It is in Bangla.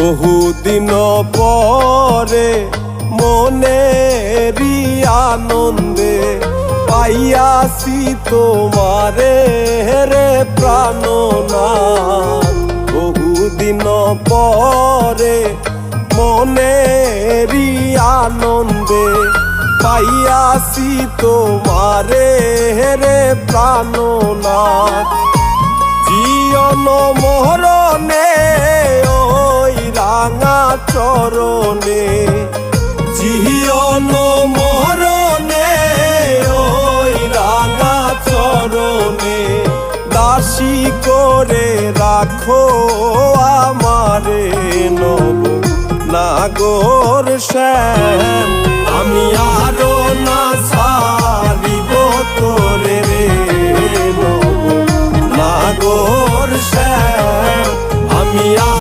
বহুদিন পরে মনেরই আনন্দে পাইয়াছি তোমারে রে প্রাণনাথ। বহুদিন পরে মনেরই আনন্দে পাইয়াছি তোমারে রে মরণে ওই রাঙা চরণে, জিহিও মরণে, ওই রাগা চরণে। দাসী করে রাখো আমারে নব, নাগর শ্যাম। আমি আরও না সারিব তোরে রে নব, নাগর